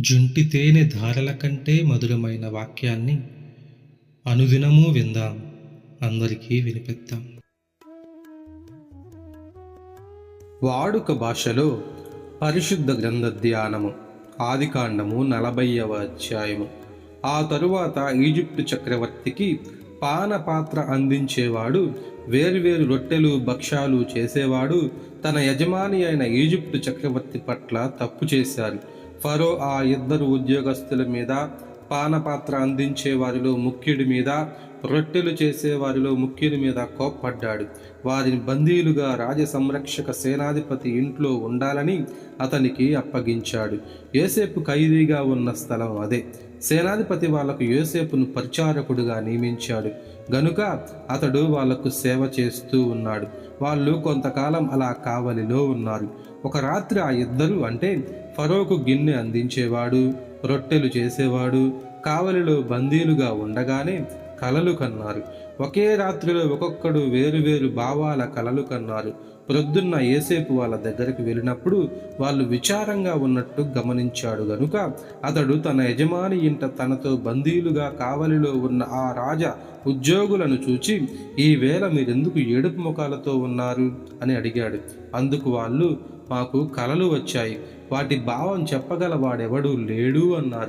జుంటి తేనె ధారల కంటే మధురమైన వాక్యాన్ని అనుదినము విందాం. అందరికీ వినిపిద్దాం. వాడుక భాషలో పరిశుద్ధ గ్రంథ ధ్యానము ఆదికాండము నలభైవ అధ్యాయము. ఆ తరువాత ఈజిప్టు చక్రవర్తికి పానపాత్ర అందించేవాడు వేరువేరు రొట్టెలు భక్ష్యాలు చేసేవాడు తన యజమాని అయిన ఈజిప్టు చక్రవర్తి పట్ల తప్పు చేశారు. ఫరో ఆ ఇద్దరు ఉద్యోగస్తుల మీద పానపాత్ర అందించే వారిలో ముఖ్యుడి మీద రొట్టెలు చేసే వారిలో ముఖ్యుడి మీద కోప్పడ్డాడు. వారిని బందీలుగా రాజ సంరక్షక సేనాధిపతి ఇంట్లో ఉండాలని అతనికి అప్పగించాడు. యోసేపు ఖైదీగా ఉన్న స్థలం అదే. సేనాధిపతి వాళ్ళకు యోసేపును పరిచారకుడుగా నియమించాడు. గనుక అతడు వాళ్ళకు సేవ చేస్తూ ఉన్నాడు. వాళ్ళు కొంతకాలం అలా కావలిలో ఉన్నారు. ఒక రాత్రి ఆ ఇద్దరు అంటే ఫరోకు గిన్నె అందించేవాడు రొట్టెలు చేసేవాడు కావలిలో బందీలుగా ఉండగానే కలలు కన్నారు. ఒకే రాత్రిలో ఒక్కొక్కడు వేరువేరు భావాల కలలు కన్నారు. ప్రొద్దున్న ఏసేపు వాళ్ళ దగ్గరికి వెళ్ళినప్పుడు వాళ్ళు విచారంగా ఉన్నట్టు గమనించాడు గనుక అతడు తన యజమాని ఇంట తనతో బందీలుగా కావలిలో ఉన్న ఆ రాజ ఉద్యోగులను చూచి ఈ వేళ మీరెందుకు ఏడుపు ముఖాలతో ఉన్నారు? అని అడిగాడు. అందుకు వాళ్ళు మాకు కలలు వచ్చాయి. వాటి భావం చెప్పగల వాడెవడూ లేడు అన్నారు.